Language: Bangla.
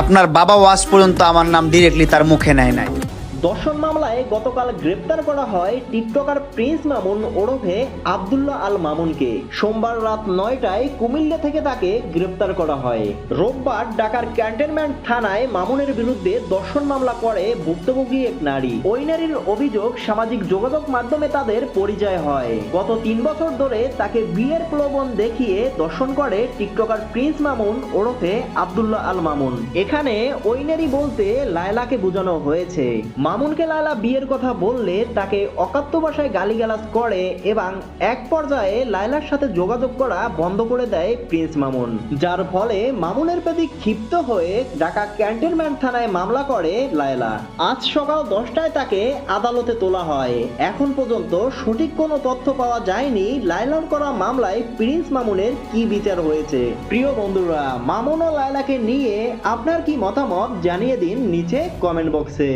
আপনার বাবা ওয়াজ পর্যন্ত আমার নাম ডিরেক্টলি তার মুখে নেয় নাই। দর্শন মামলায় গতকাল গ্রেপ্তার করা হয় টিকটকার প্রিন্স মামুন ওরফে আবদুল্লাহ আল মামুনকে। সোমবার রাত নয়টায় কুমিল্লা থেকে তাকে গ্রেপ্তার করা হয়। রোববার ঢাকার ক্যান্টনমেন্ট থানায় মামুনের বিরুদ্ধে দর্শন মামলা করে ভুক্তভোগী এক নারী। ওই নারীর অভিযোগ সামাজিক যোগাযোগ মাধ্যমে তাদের পরিচয় হয়। গত তিন বছর ধরে তাকে বিয়ের প্রলোভন দেখিয়ে দর্শন করে টিকটকার প্রিন্স মামুন ওরফে আবদুল্লাহ আল মামুন। এখানে ওই নারী বলতে লায়লাকে বোঝানো হয়েছে। মামুনকে লায়লা বিয়ের কথা বললে তাকে অকাত্য ভাষায় গালিগালাজ করে এবং এক পর্যায়ে লায়লার সাথে যোগাযোগ করা বন্ধ করে দেয় প্রিন্স মামুন, যার ফলে মামুনের প্রতি ক্ষিপ্ত হয়ে ঢাকা ক্যান্টনমেন্ট থানায় মামলা করে লায়লা। আজ সকাল দশটায় তাকে আদালতে তোলা হয়। এখন পর্যন্ত সঠিক কোনো তথ্য পাওয়া যায়নি লায়লার করা মামলায় প্রিন্স মামুনের কি বিচার হয়েছে। প্রিয় বন্ধুরা, মামুন ও লায়লাকে নিয়ে আপনার কি মতামত জানিয়ে দিন নিচে কমেন্ট বক্সে।